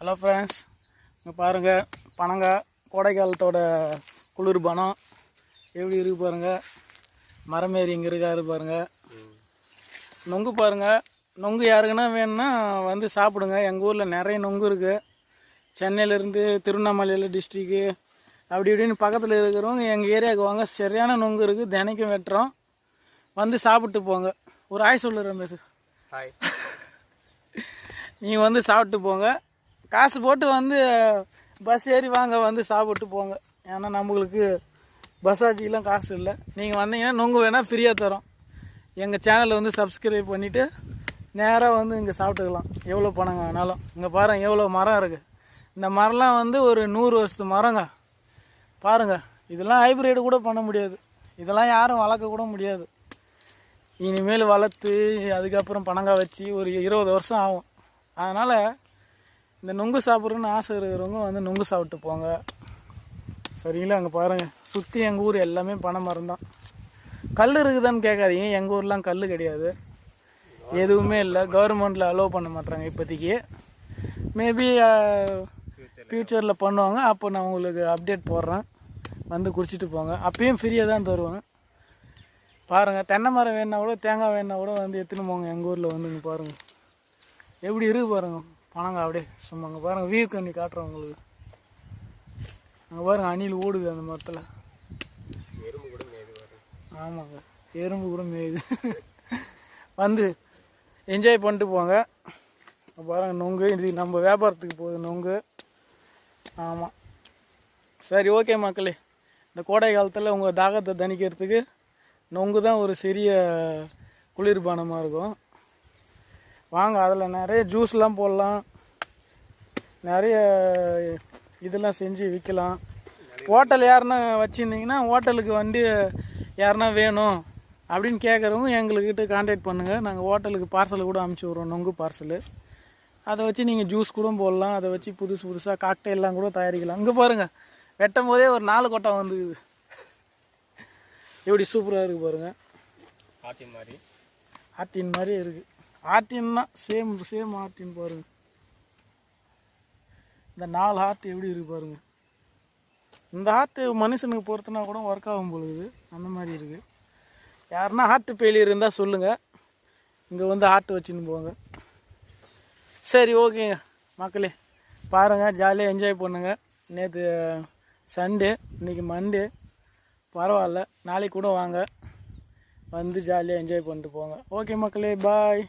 Hello friends இங்கே பாருங்கள் பனங்காய் கோடைக்காலத்தோட குளிர்பானம் எப்படி இருக்கு பாருங்கள் மரமேறி இங்கே இருக்காரு பாருங்கள் நொங்கு பாருங்கள் நொங்கு யாருக்குன்னா வேணும்னா வந்து சாப்பிடுங்க. எங்கள் ஊரில் நிறைய நொங்கு இருக்குது சென்னையிலேருந்து திருவண்ணாமலையில் டிஸ்ட்ரிக்கு அப்படி இப்படின்னு பக்கத்தில் இருக்கிறவங்க எங்கள் ஏரியாவுக்கு வாங்க. சரியான நொங்கு இருக்குது தினைக்கும் வெட்டுறோம். வந்து சாப்பிட்டு போங்க. ஒரு ஆய் சொல்லு ரமேஷ் ஹாய் நீங்கள் வந்து சாப்பிட்டு போங்க. காசு போட்டு வந்து பஸ் ஏறி வாங்க வந்து சாப்பிட்டு போங்க. ஏன்னா நம்மளுக்கு பஸ் ஆட்சிக்கெலாம் காசு இல்லை. நீங்கள் வந்தீங்கன்னா நொங்கு வேணால் ஃப்ரீயாக தரோம். எங்கள் சேனலை வந்து சப்ஸ்கிரைப் பண்ணிவிட்டு நேராக வந்து இங்கே சாப்பிட்டுக்கலாம். எவ்வளோ பணங்க வேணாலும். இங்கே பாருங்கள் எவ்வளோ மரம் இருக்குது இந்த மரம்லாம் வந்து ஒரு நூறு வருஷத்து மரங்க. பாருங்கள் இதெல்லாம் ஹைப்ரிடு கூட பண்ண முடியாது. இதெல்லாம் யாரும் வளர்க்க கூட முடியாது. இனிமேல் வளர்த்து அதுக்கப்புறம் பனங்காய் வச்சு ஒரு இருபது வருஷம் ஆகும். அதனால் இந்த நுங்கு சாப்பிட்றேன்னு ஆசை இருக்கிறவங்க வந்து நுங்கு சாப்பிட்டு போங்க. சரிங்களா? அங்கே பாருங்கள் சுற்றி எங்கள் ஊர் எல்லாமே பனை மரம் தான் கல் இருக்குதான்னு கேட்காதீங்க. எங்கள் ஊர்லாம் கல் கிடையாது. எதுவுமே இல்லை. கவர்மெண்ட்டில் அலோவ் பண்ண மாட்டாங்க இப்போதைக்கு. மேபி ஃப்யூச்சரில் பண்ணுவாங்க. அப்போ நான் உங்களுக்கு அப்டேட் போடுறேன். வந்து குடிச்சிட்டு போங்க. அப்பயும் ஃப்ரீயாக தான் தருவாங்க. பாருங்கள் தென்னை மரம் வேணா கூட தேங்காய் வேணா கூட வந்து எடுத்துன்னு போங்க. எங்கள் ஊரில் வந்து இங்கே பாருங்கள் எப்படி இருக்கு பாருங்கள் பணங்க அப்படியே சும்மா அங்கே பாருங்கள் வியூ கண்ணி காட்டுறேன் உங்களுக்கு. அங்கே பாருங்கள் அணில் ஓடுது அந்த மரத்தில். எறும்பு கூட ஆமாங்க எறும்பு கூட மேயுது. வந்து என்ஜாய் பண்ணிட்டு போங்க. பாருங்கள் பாருங்க நொங்கு இது நம்ம வியாபாரத்துக்கு போகுது நொங்கு. ஆமாம் சரி ஓகே மக்களே. இந்த கோடை காலத்தில் உங்கள் தாகத்தை தணிக்கிறதுக்கு நொங்கு தான் ஒரு சிறிய குளிர்பானமாக இருக்கும். வாங்க அதில் நிறைய ஜூஸ்லாம் போடலாம். நிறைய இதெல்லாம் செஞ்சு விற்கலாம் ஹோட்டல் யாருன்னா வச்சுருந்தீங்கன்னா ஹோட்டலுக்கு வந்து யாருன்னா வேணும் அப்படின்னு கேட்குறவங்க எங்கள்கிட்ட காண்டாக்ட் பண்ணுங்கள் நாங்கள் ஹோட்டலுக்கு பார்சல் கூட அமுச்சு விட்றோம் நொங்கு பார்சலு அதை வச்சு நீங்கள் ஜூஸ் கூட போடலாம். அதை வச்சு புதுசு புதுசாக காக்டெயிலாம் கூட தயாரிக்கலாம். இங்கே பாருங்கள் வெட்டும் போதே ஒரு நாலு கொட்டை வந்துக்குது. எப்படி சூப்பராக இருக்குது பாருங்கள் ஆட்டி மாதிரி. ஆர்டின் மாதிரியே இருக்குது ஆர்டின்னா சேம் சேம் ஆர்டின் பாருங்க. இந்த நாலு ஹார்ட் எப்படி இருக்கு பாருங்க. இந்த ஹார்ட்டு மனுஷனுக்கு பொறுத்தனா கூட ஒர்க் ஆகும் பொழுது அந்த மாதிரி இருக்குது யாருன்னா ஹார்ட் ஃபெயிலியர் இருந்தால் சொல்லுங்கள் இங்கே வந்து ஹார்ட் வச்சுன்னு போங்க. சரி ஓகேங்க மக்களே பாருங்கள் ஜாலியாக என்ஜாய் பண்ணுங்கள் நேற்று சண்டே இன்றைக்கி மண்டே பரவாயில்ல. நாளைக்கு கூட வாங்க. வந்து ஜாலியாக என்ஜாய் பண்ணிட்டு போங்க. ஓகே மக்களே பாய்